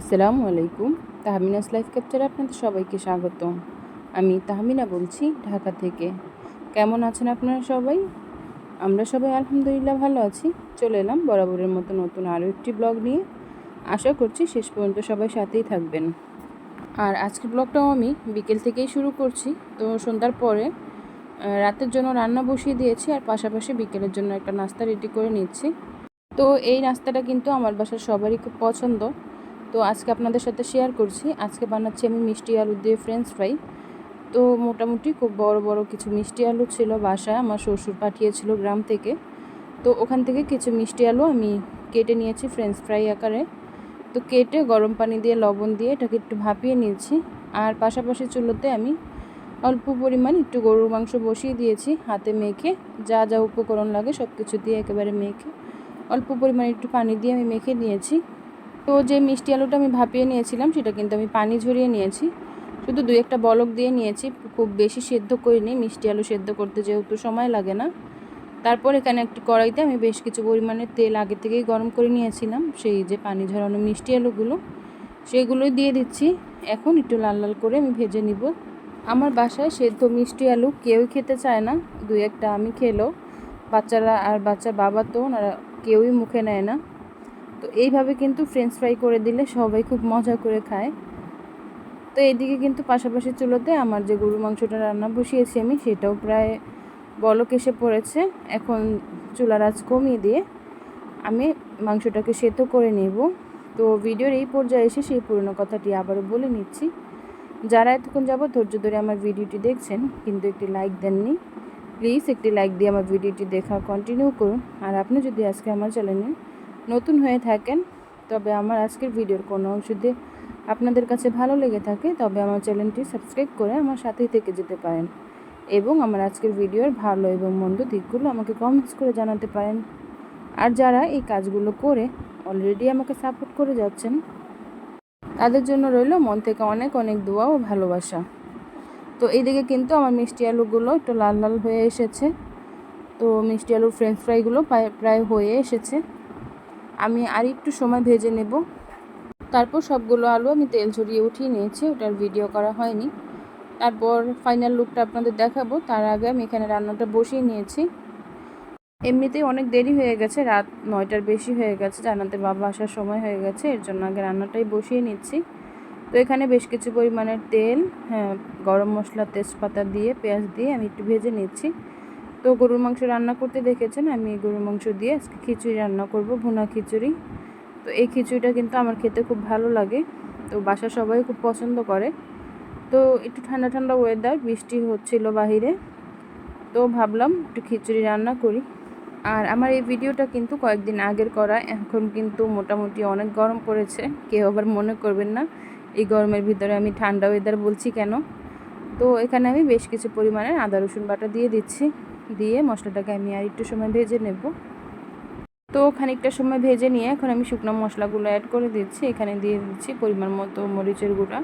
আসসালামু আলাইকুম। তাহমিনাস লাইফ ক্যাপচারে আপনাদের সবাইকে স্বাগতম। আমি তাহমিনা বলছি ঢাকা থেকে। কেমন আছেন আপনারা সবাই? আমরা সবাই আলহামদুলিল্লাহ ভালো আছি। চলে এলাম বরাবরের মতো নতুন আরও একটি ব্লগ নিয়ে। আশা করছি শেষ পর্যন্ত সবাই সাথেই থাকবেন। আর আজকের ব্লগটাও আমি বিকেল থেকেই শুরু করছি। তো সন্ধ্যার পরে রাতের জন্য রান্না বসিয়ে দিয়েছি আর পাশাপাশি বিকেলের জন্য একটা নাস্তা রেডি করে নিচ্ছি। তো এই নাস্তাটা কিন্তু আমার বাসার সবারই খুব পছন্দ। তো আজকে আপনাদের সাথে শেয়ার করছি। আজকে বানাচ্ছি আমি মিষ্টি আলু দিয়ে ফ্রেঞ্চ ফ্রাই তো মোটামুটি খুব বড় বড় কিছু মিষ্টি আলু ছিল বাসায়, আমার শ্বশুর পাঠিয়েছিল গ্রাম থেকে। তো ওখান থেকে কিছু মিষ্টি আলু আমি কেটে নিয়েছি ফ্রেঞ্চ ফ্রাই আকারে। তো কেটে গরম পানি দিয়ে, লবণ দিয়ে এটাকে একটু ভাপিয়ে নিয়েছি। আর পাশাপাশি চুলোতে আমি অল্প পরিমাণ একটু গরুর মাংস বসিয়ে দিয়েছি হাতে মেখে। যা যা উপকরণ লাগে সব কিছু দিয়ে একেবারে মেখে। অল্প পরিমাণে একটু পানি দিয়ে আমি মেখে নিয়েছি। তো যে মিষ্টি আলুটা আমি ভাপিয়ে নিয়েছিলাম, সেটা কিন্তু আমি পানি ঝরিয়ে নিয়েছি। শুধু দুই একটা বলক দিয়ে নিয়েছি, খুব বেশি সেদ্ধ করিনি, মিষ্টি আলু সেদ্ধ করতে যেহেতু সময় লাগে না। তারপর এখানে একটি কড়াইতে আমি বেশ কিছু পরিমাণে তেল আগে থেকেই গরম করে নিয়েছিলাম, সেই যে পানি ঝরানো মিষ্টি আলুগুলো, সেগুলোই দিয়ে দিচ্ছি। এখন একটু লাল লাল করে আমি ভেজে নিব। আমার বাসায় সেদ্ধ মিষ্টি আলু কেউই খেতে চায় না, দুই একটা আমি খেলেও। বাচ্চারা আর বাচ্চার বাবা তো ওনারা কেউই মুখে নেয় না। তো এইভাবে কিন্তু ফ্রেঞ্চ ফ্রাই করে দিলে সবাই খুব মজা করে খায়। তো এইদিকে কিন্তু পাশাপাশি চুলোতে আমার যে গরু মাংসটা রান্না বসিয়েছি আমি, সেটাও প্রায় বলক এসে পড়েছে। এখন চুলার আঁচ কমিয়ে দিয়ে আমি মাংসটাকে সেদ্ধ করে নেব। তো ভিডিওর এই পর্যায়ে এসে সেই পুরনো কথাটি আবারও বলে নিচ্ছি। যারা এতক্ষণ যাবত ধৈর্য ধরে আমার ভিডিওটি দেখছেন, কিন্তু একটি লাইক দেননি প্লিজ একটি লাইক দিয়ে আমার ভিডিওটি দেখা কন্টিনিউ করুন। আর আপনি যদি আজকে আমার চ্যানেলে নতুন হয়ে থাকেন, তবে আমার আজকের ভিডিওর কোনো অংশ দিয়ে আপনাদের কাছে ভালো লেগে থাকে, তবে আমার চ্যানেলটি সাবস্ক্রাইব করে আমার সাথেই থেকে যেতে পারেন এবং আমার আজকের ভিডিওর ভালো এবং মন্দ দিকগুলো আমাকে কমেন্টস করে জানাতে পারেন। আর যারা এই কাজগুলো করে অলরেডি আমাকে সাপোর্ট করে যাচ্ছেন, তাদের জন্য রইল মন থেকে অনেক অনেক দোয়া ও ভালোবাসা। তো এইদিকে কিন্তু আমার মিষ্টি আলুগুলো একটু লাল লাল হয়ে এসেছে। তো মিষ্টি আলুর ফ্রেঞ্চ ফ্রাইগুলো প্রায় প্রায় হয়ে এসেছে। আমি আর একটু সময় ভেজে নেব। তারপর সবগুলো আলু আমি তেল ঝরিয়ে উঠিয়ে নিয়েছি, ওটার ভিডিও করা হয়নি। তারপর ফাইনাল লুকটা আপনাদের দেখাবো, তার আগে আমি এখানে রান্নাটা বসিয়ে নিয়েছি। এমনিতেই অনেক দেরি হয়ে গেছে, রাত নয়টার বেশি হয়ে গেছে, জানাতে বাবা আসার সময় হয়ে গেছে, এর জন্য আগে রান্নাটাই বসিয়ে নিচ্ছি। তো এখানে বেশ কিছু পরিমাণের তেল হ্যাঁ গরম মশলা, তেজপাতা দিয়ে, পেঁয়াজ দিয়ে আমি একটু ভেজে নিচ্ছি। তো গরুর মাংস রান্না করতে দেখেছেন? আমি গরুর মাংস দিয়ে আজকে খিচুড়ি রান্না করব, ভুনা খিচুড়ি। তো এই খিচুড়িটা কিন্তু আমার খেতে খুব ভালো লাগে। তো বাসা সবাই খুব পছন্দ করে। তো একটু ঠান্ডা ঠান্ডা ওয়েদার বৃষ্টি হচ্ছিল বাহিরে। তো ভাবলাম একটু খিচুড়ি রান্না করি। আর আমার এই ভিডিওটা কিন্তু কয়েকদিন আগের করা। এখন কিন্তু মোটামুটি অনেক গরম পড়েছে। কেউ আবার মনে করবেন না, এই গরমের ভিতরে আমি ঠান্ডা ওয়েদার বলছি কেন? তো এখানে আমি বেশ কিছু পরিমাণে আদা, রসুন বাটা দিয়ে দিচ্ছি। দিয়ে মশলাটাকে আমি আর একটু সময় ভেজে নেব। তো খানিকটা সময় ভেজে নিয়ে এখন আমি শুকনো মশলাগুলো অ্যাড করে দিচ্ছি। এখানে দিয়ে দিচ্ছি পরিমাণ মতো মরিচের গুঁড়া,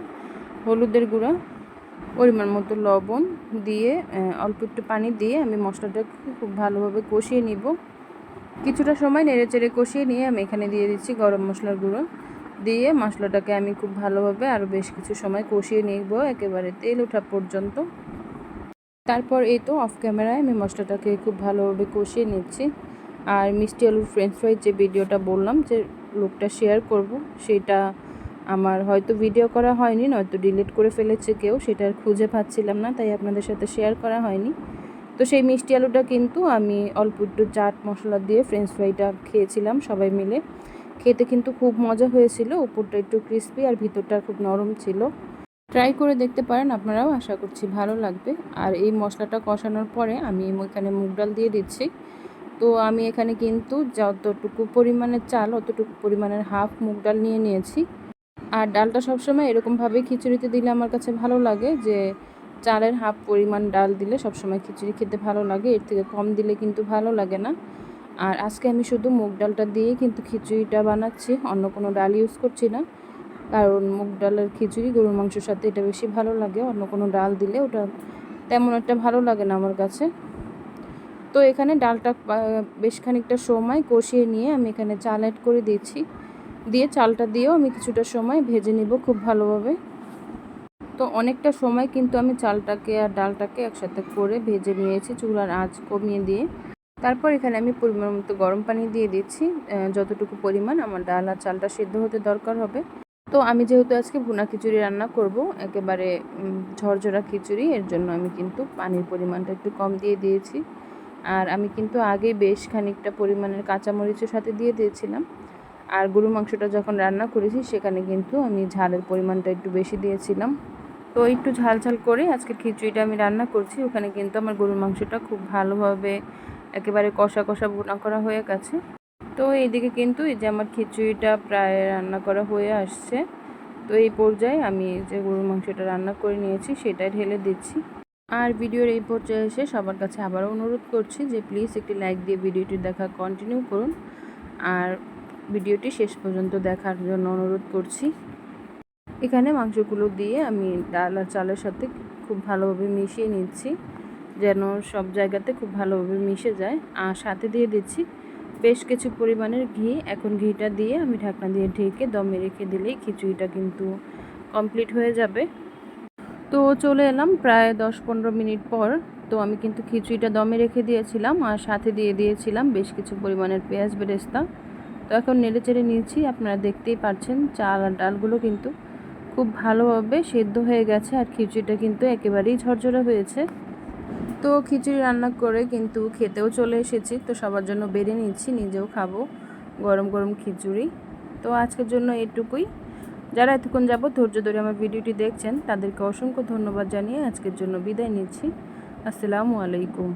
হলুদের গুঁড়া, পরিমাণ মতো লবণ দিয়ে অল্প একটু পানি দিয়ে আমি মশলাটাকে খুব ভালোভাবে কষিয়ে নিব। কিছুটা সময় নেড়ে চেড়ে কষিয়ে নিয়ে আমি এখানে দিয়ে দিচ্ছি গরম মশলার গুঁড়ো। দিয়ে মশলাটাকে আমি খুব ভালোভাবে আরও বেশ কিছু সময় কষিয়ে নিব। একেবারে তেল ওঠা পর্যন্ত। তারপর এই তো অফ ক্যামেরায় আমি মশলাটাকে খুব ভালোভাবে কষিয়ে নিচ্ছি। আর মিষ্টি আলুর ফ্রেঞ্চ ফ্রাই যে ভিডিওটা বললাম যে লোকটা শেয়ার করব, সেটা আমার হয়তো ভিডিও করা হয়নি, নয়তো ডিলিট করে ফেলেছে কেউ, সেটা খুঁজে পাচ্ছিলাম না, তাই আপনাদের সাথে শেয়ার করা হয়নি। তো সেই মিষ্টি আলুটা কিন্তু আমি অল্প একটু চাট মশলা দিয়ে ফ্রেঞ্চ ফ্রাইটা খেয়েছিলাম সবাই মিলে। খেতে কিন্তু খুব মজা হয়েছিল, উপরটা একটু ক্রিস্পি আর ভিতরটা খুব নরম ছিল। ট্রাই করে দেখতে পারেন, আপনারাও আশা করছি ভালো লাগবে। আর এই মশলাটা কষানোর পরে আমি এখানে মুগ ডাল দিয়ে দিচ্ছি। তো আমি এখানে কিন্তু যতটুকু পরিমাণের চাল, অতটুকু পরিমাণের হাফ মুগ ডাল নিয়ে নিয়েছি। আর ডালটা সবসময় এরকমভাবে খিচুড়িতে দিলে আমার কাছে ভালো লাগে যে, চালের হাফ পরিমাণ ডাল দিলে সবসময় খিচুড়ি খেতে ভালো লাগে, এর থেকে কম দিলে কিন্তু ভালো লাগে না। আর আজকে আমি শুধু মুগ ডালটা দিয়ে কিন্তু খিচুড়িটা বানাচ্ছি, অন্য কোনো ডাল ইউজ করছি না। কারণ মুগ ডালের খিচুড়ি, গরুর মাংসের সাথে এটা বেশি ভালো লাগে। অন্য কোনো ডাল দিলে ওটা তেমন একটা ভালো লাগে না আমার কাছে। তো এখানে ডালটা বেশ খানিকটা সময় কষিয়ে নিয়ে আমি এখানে চাল অ্যাড করে দিয়েছি। দিয়ে চালটা দিয়েও আমি কিছুটা সময় ভেজে নিব খুব ভালোভাবে। তো অনেকটা সময় কিন্তু আমি চালটাকে আর ডালটাকে একসাথে করে ভেজে নিয়েছি চুলার আঁচ কমিয়ে দিয়ে। তারপর এখানে আমি পরিমাণ মতো গরম পানি দিয়ে দিচ্ছি। যতটুকু পরিমাণ আমার ডাল আর চালটা সেদ্ধ হতে দরকার হবে। তো আমি যেহেতু আজকে ভুনা খিচুড়ি রান্না করব, একেবারে ঝরঝরা খিচুড়ি, এর জন্য আমি কিন্তু পানির পরিমাণটা একটু কম দিয়ে দিয়েছি। আর আমি কিন্তু আগে বেশ খানিকটা পরিমাণের কাঁচামরিচের সাথে দিয়ে দিয়েছিলাম। আর গরু মাংসটা যখন রান্না করেছি, সেখানে কিন্তু আমি ঝালের পরিমাণটা একটু বেশি দিয়েছিলাম। তো একটু ঝাল ঝাল করে আজকে খিচুড়িটা আমি রান্না করছি। ওখানে কিন্তু আমার গরুর মাংসটা খুব ভালোভাবে একেবারে কষা কষা বোনা করা হয়ে গেছে। তো এইদিকে কিন্তু এই যে আমার খিচুড়িটা প্রায় রান্না করা হয়ে আসছে। তো এই পর্যায়ে আমি যে গরুর মাংসটা রান্না করে নিয়েছি সেটা ঢেলে দিচ্ছি। আর ভিডিওর এই পর্যায়ে এসে সবার কাছে আবারও অনুরোধ করছি যে প্লিজ একটি লাইক দিয়ে ভিডিওটি দেখা কন্টিনিউ করুন। আর ভিডিওটি শেষ পর্যন্ত দেখার জন্য অনুরোধ করছি। এখানে মাংসগুলো দিয়ে আমি ডাল আর চালের সাথে খুব ভালোভাবে মিশিয়ে নিচ্ছি, যেন সব জায়গাতে খুব ভালোভাবে মিশে যায়। আর সাথে দিয়ে দিচ্ছি বেশ কিছু পরিমাণের ঘি। এখন ঘিটা দিয়ে আমি ঢাকনা দিয়ে ঢেকে দমে রেখে দিলেই খিচুড়িটা কিন্তু কমপ্লিট হয়ে যাবে। তো চলে এলাম প্রায় দশ পনেরো মিনিট পর। তো আমি কিন্তু খিচুড়িটা দমে রেখে দিয়েছিলাম আর সাথে দিয়ে দিয়েছিলাম বেশ কিছু পরিমাণের পেঁয়াজ বেরেস্তা। তো এখন নেড়ে চেড়ে নিয়েছি, আপনারা দেখতেই পাচ্ছেন চাল আর ডালগুলো কিন্তু খুব ভালোভাবে সেদ্ধ হয়ে গেছে আর খিচুড়িটা কিন্তু একেবারেই ঝরঝরে হয়েছে। তো খিচুড়ি রান্না করে কিন্তু খেতেও চলে এসেছি। তো সবার জন্য বেড়ে নিচ্ছি, নিজেও খাব গরম গরম খিচুড়ি। তো আজকের জন্য এটুকুই। যারা এতক্ষণ যাব ধৈর্য ধরে আমার ভিডিওটি দেখছেন, তাদেরকে অসংখ্য ধন্যবাদ জানিয়ে আজকের জন্য বিদায় নিচ্ছি। আসসালামু আলাইকুম।